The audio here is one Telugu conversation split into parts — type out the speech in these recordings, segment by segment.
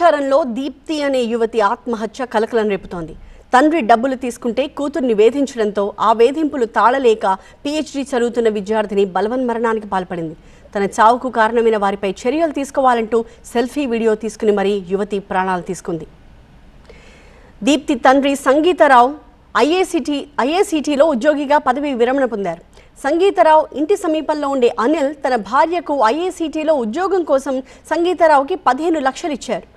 నాచారంలో దీప్తి అనే యువతి ఆత్మహత్య కలకలం రేపుతోంది. తండ్రి డబ్బులు తీసుకుంటే కూతుర్ని వేధించడంతో ఆ వేధింపులు తాళలేక పీహెచ్డీ చదువుతున్న విద్యార్థిని బలవన్ మరణానికి పాల్పడింది. తన చావుకు కారణమైన వారిపై చర్యలు తీసుకోవాలంటూ సెల్ఫీ వీడియో తీసుకుని మరీ యువతి ప్రాణాలు తీసుకుంది. దీప్తి తండ్రి సంగీతరావు ఐఏసిటీ ఐఏసిటీలో ఉద్యోగిగా పదవి విరమణ పొందారు. సంగీతరావు ఇంటి సమీపంలో ఉండే అనిల్ తన భార్యకు ఐఏసిటీలో ఉద్యోగం కోసం సంగీతరావుకి పదిహేను లక్షలు ఇచ్చారు.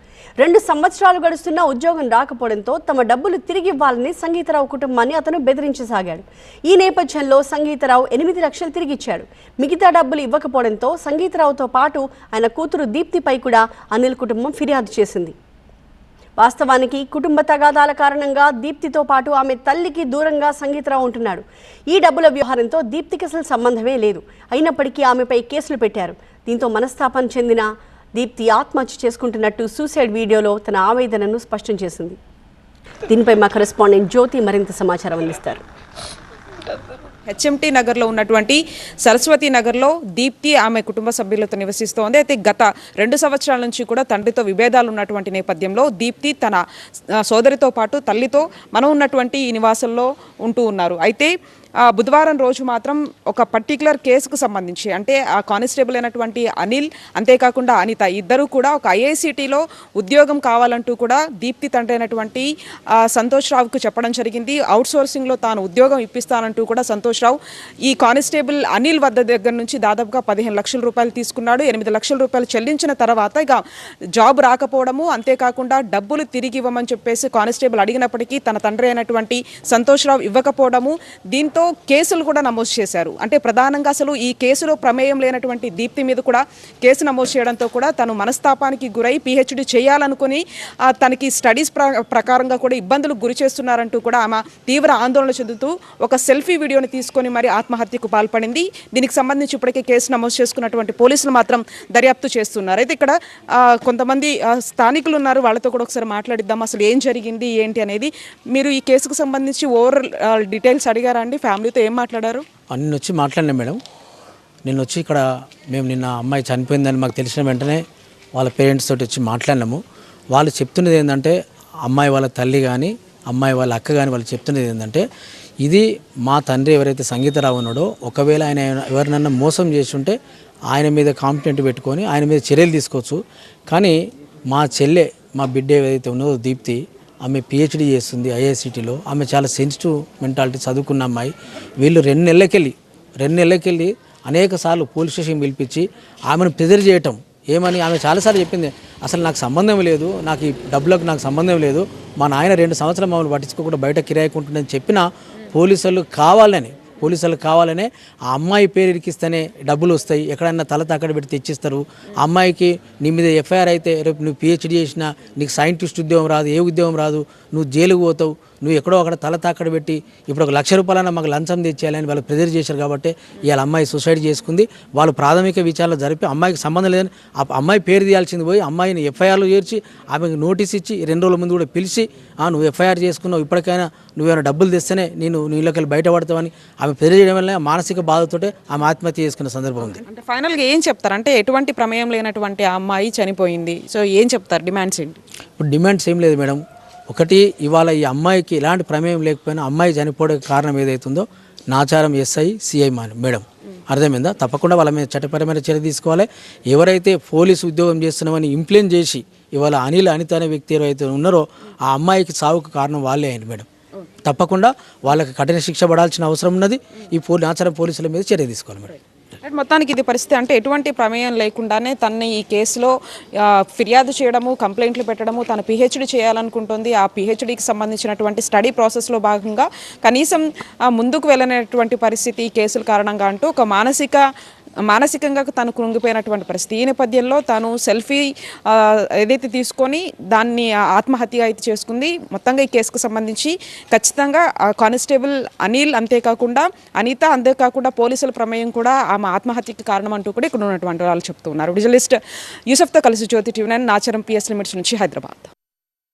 రెండు సంవత్సరాలు గడుస్తున్నా ఉద్యోగం రాకపోవడంతో తమ డబ్బులు తిరిగి ఇవ్వాలని సంగీతరావు కుటుంబాన్ని అతను బెదిరించసాగాడు. ఈ నేపథ్యంలో సంగీతరావు ఎనిమిది లక్షలు తిరిగిచ్చాడు. మిగతా డబ్బులు ఇవ్వకపోవడంతో సంగీతరావుతో పాటు ఆయన కూతురు దీప్తిపై కూడా అనిల్ కుటుంబం ఫిర్యాదు చేసింది. వాస్తవానికి కుటుంబ తగాదాల కారణంగా దీప్తితో పాటు ఆమె తల్లికి దూరంగా సంగీతరావు ఉంటున్నాడు. ఈ డబ్బుల వ్యవహారంతో దీప్తికి అసలు సంబంధమే లేదు. అయినప్పటికీ ఆమెపై కేసులు పెట్టారు. దీంతో మనస్తాపం చెందిన దీప్తి ఆత్మహత్య చేసుకుంటున్నట్టు సూసైడ్ వీడియోలో తన ఆవేదనను స్పష్టం చేసింది. దీనిపై మా కరెస్పాండెంట్ జ్యోతి మరింత సమాచారం అందిస్తారు. హెచ్ఎంటీ నగర్లో ఉన్నటువంటి సరస్వతి నగర్లో దీప్తి ఆమె కుటుంబ సభ్యులతో నివసిస్తోంది. అయితే గత రెండు సంవత్సరాల నుంచి కూడా తండ్రితో విభేదాలు ఉన్నటువంటి నేపథ్యంలో దీప్తి తన సోదరితో పాటు తల్లితో మనం ఉన్నటువంటి ఈ నివాసంలో ఉంటూ ఉన్నారు. అయితే బుధవారం రోజు మాత్రం ఒక పర్టికులర్ కేసుకు సంబంధించి అంటే ఆ కానిస్టేబుల్ అయినటువంటి అనిల్ అంతేకాకుండా అనిత ఇద్దరు కూడా ఒక ఐఐసిటీలో ఉద్యోగం కావాలంటూ కూడా దీప్తి తండ్రి అయినటువంటి సంతోష్ రావుకు చెప్పడం జరిగింది. అవుట్ సోర్సింగ్లో తాను ఉద్యోగం ఇప్పిస్తానంటూ కూడా సంతోష్ రావు ఈ కానిస్టేబుల్ అనిల్ వద్ద దగ్గర నుంచి దాదాపుగా పదిహేను లక్షల రూపాయలు తీసుకున్నాడు. ఎనిమిది లక్షల రూపాయలు చెల్లించిన తర్వాత ఇక జాబ్ రాకపోవడము అంతేకాకుండా డబ్బులు తిరిగి ఇవ్వమని చెప్పేసి కానిస్టేబుల్ అడిగినప్పటికీ తన తండ్రి అయినటువంటి సంతోష్ రావు ఇవ్వకపోవడము. దీంతో కేసులు కూడా నమోదు చేశారు. అంటే ప్రధానంగా అసలు ఈ కేసులో ప్రమేయం లేనటువంటి దీప్తి మీద కూడా కేసు నమోదు చేయడంతో కూడా తను మనస్తాపానికి గురై పిహెచ్డి చేయాలనుకుని తనకి స్టడీస్ ప్రకారంగా కూడా ఇబ్బందులకు గురి చేస్తున్నారంటూ కూడా ఆమె తీవ్ర ఆందోళన చెందుతూ ఒక సెల్ఫీ వీడియోని తీసుకొని మరి ఆత్మహత్యకు పాల్పడింది. దీనికి సంబంధించి ఇప్పటికే కేసు నమోదు చేసుకున్నటువంటి పోలీసులు మాత్రం దర్యాప్తు చేస్తున్నారు. అయితే ఇక్కడ కొంతమంది స్థానికులు ఉన్నారు. వాళ్ళతో కూడా ఒకసారి మాట్లాడిద్దాం. అసలు ఏం జరిగింది ఏంటి అనేది మీరు ఈ కేసుకు సంబంధించి ఓవర్ డీటెయిల్స్ అడిగారా అండి? ఫ్యామిలీతో ఏం మాట్లాడారు? అన్ని వచ్చి మాట్లాడినా మేడం. నిన్న వచ్చి ఇక్కడ మేము నిన్న అమ్మాయి చనిపోయిందని మాకు తెలిసిన వెంటనే వాళ్ళ పేరెంట్స్ తోటి వచ్చి మాట్లాడినాము. వాళ్ళు చెప్తున్నది ఏంటంటే అమ్మాయి వాళ్ళ తల్లి కానీ అమ్మాయి వాళ్ళ అక్క కానీ వాళ్ళు చెప్తున్నది ఏంటంటే ఇది మా తండ్రి ఎవరైతే సంగీతరావు ఉన్నాడో ఒకవేళ ఆయన ఎవరినన్నా మోసం చేసి ఉంటే ఆయన మీద కాంప్లైంట్ పెట్టుకొని ఆయన మీద చర్యలు తీసుకోవచ్చు. కానీ మా చెల్లె మా బిడ్డ ఏదైతే ఉన్నదో దీప్తి ఆమె పిహెచ్డి చేస్తుంది ఐఐసిటీలో. ఆమె చాలా సెన్సిటివ్ మెంటాలిటీ చదువుకున్న అమ్మాయి. వీళ్ళు రెండు నెలలకెళ్ళి రెండు నెలలకెళ్ళి అనేక సార్లు పోలీస్ స్టేషన్ పిలిపించి ఆమెను ప్రెజర్ చేయటం. ఏమని ఆమె చాలాసార్లు చెప్పింది అసలు నాకు సంబంధం లేదు నాకు ఈ డబ్బులకు నాకు సంబంధం లేదు మా నాయన రెండు సంవత్సరాలు మమ్మల్ని పట్టించుకోకుండా బయట కిరాయికుంటుందని చెప్పిన పోలీసులు కావాలని పోలీసులు కావాలనే ఆ అమ్మాయి పేరు ఇరికిస్తేనే డబ్బులు వస్తాయి. ఎక్కడైనా తల తాకడ పెట్టి తెచ్చిస్తారు. అమ్మాయికి నీ మీద ఎఫ్ఐఆర్ అయితే రేపు నువ్వు పిహెచ్డి చేసినా నీకు సైంటిస్ట్ ఉద్యోగం రాదు ఏ ఉద్యోగం రాదు నువ్వు జైలుకు పోతావు. నువ్వు ఎక్కడో అక్కడ తల తాకడ పెట్టి ఇప్పుడు ఒక లక్ష రూపాయలన్నా మాకు లంచం తెచ్చేయాలని వాళ్ళు ప్రెజర్ చేశారు కాబట్టి ఇవాళ అమ్మాయి సూసైడ్ చేసుకుంది. వాళ్ళు ప్రాథమిక విచారణ జరిపి అమ్మాయికి సంబంధం లేదని ఆ అమ్మాయి పేరు తీయాల్సింది పోయి అమ్మాయిని ఎఫ్ఐఆర్లో చేర్చి ఆమెకు నోటీస్ ఇచ్చి రెండు రోజుల ముందు కూడా పిలిచి "ఆ, నువ్వు ఎఫ్ఐఆర్ చేసుకున్నావు ఇప్పటికైనా నువ్వేమైనా డబ్బులు తెస్తేనే నేను నీళ్ళకెళ్ళి బయటపడతావని ఆమె ప్రెజర్ చేయడం వల్ల మానసిక బాధతోటే ఆమె ఆత్మహత్య చేసుకున్న సందర్భం ఉంది. అంటే ఫైనల్గా ఏం చెప్తారు? అంటే ఎటువంటి ప్రమేయం లేనటువంటి ఆ అమ్మాయి చనిపోయింది. సో ఏం చెప్తారు? డిమాండ్స్ ఏంటి? ఇప్పుడు డిమాండ్స్ ఏం లేదు మేడం. ఒకటి ఇవాళ ఈ అమ్మాయికి ఎలాంటి ప్రమేయం లేకపోయినా అమ్మాయి చనిపోవడానికి కారణం ఏదైతుందో నాచారం ఎస్ఐ సిఐ మేడం. అర్థమైందా? తప్పకుండా వాళ్ళ మీద చట్టపరమైన చర్య తీసుకోవాలి. ఎవరైతే పోలీసు ఉద్యోగం చేస్తున్నామని ఇంప్లైన్ చేసి ఇవాళ అనిల్ అనిత అనే వ్యక్తి ఎవరైతే ఉన్నారో ఆ అమ్మాయికి సావుకు కారణం వాళ్ళే అయింది మేడం. తప్పకుండా వాళ్ళకి కఠిన శిక్ష పడాల్సిన అవసరం ఉన్నది. ఈ పో నాచారం పోలీసుల మీద చర్య తీసుకోవాలి మేడం. మొత్తానికి ఇది పరిస్థితి అంటే ఎటువంటి ప్రమేయం లేకుండానే తన్ని ఈ కేసులో ఫిర్యాదు చేయడము కంప్లైంట్లు పెట్టడము తన పిహెచ్డి చేయాలనుకుంటుంది. ఆ పిహెచ్డికి సంబంధించినటువంటి స్టడీ ప్రాసెస్లో భాగంగా కనీసం ముందుకు వెళ్ళనటువంటి పరిస్థితి ఈ కేసుల కారణంగా అంటూ ఒక మానసిక మానసికంగా తను కృంగిపోయినటువంటి పరిస్థితి. ఈ నేపథ్యంలో తాను సెల్ఫీ ఏదైతే తీసుకొని దాన్ని ఆత్మహత్య అయితే చేసుకుంది. మొత్తంగా ఈ కేసుకు సంబంధించి ఖచ్చితంగా కానిస్టేబుల్ అనిల్ అంతేకాకుండా అనిత అంతేకాకుండా పోలీసుల ప్రమేయం కూడా ఆమె ఆత్మహత్యకి కారణం అంటూ కూడా ఇక్కడ ఉన్నటువంటి వాళ్ళు చెప్తున్నారు. విజువలిస్ట్ యూసఫ్తో కలిసి Jyothi TV nine Nacharam PS limits నుంచి హైదరాబాద్.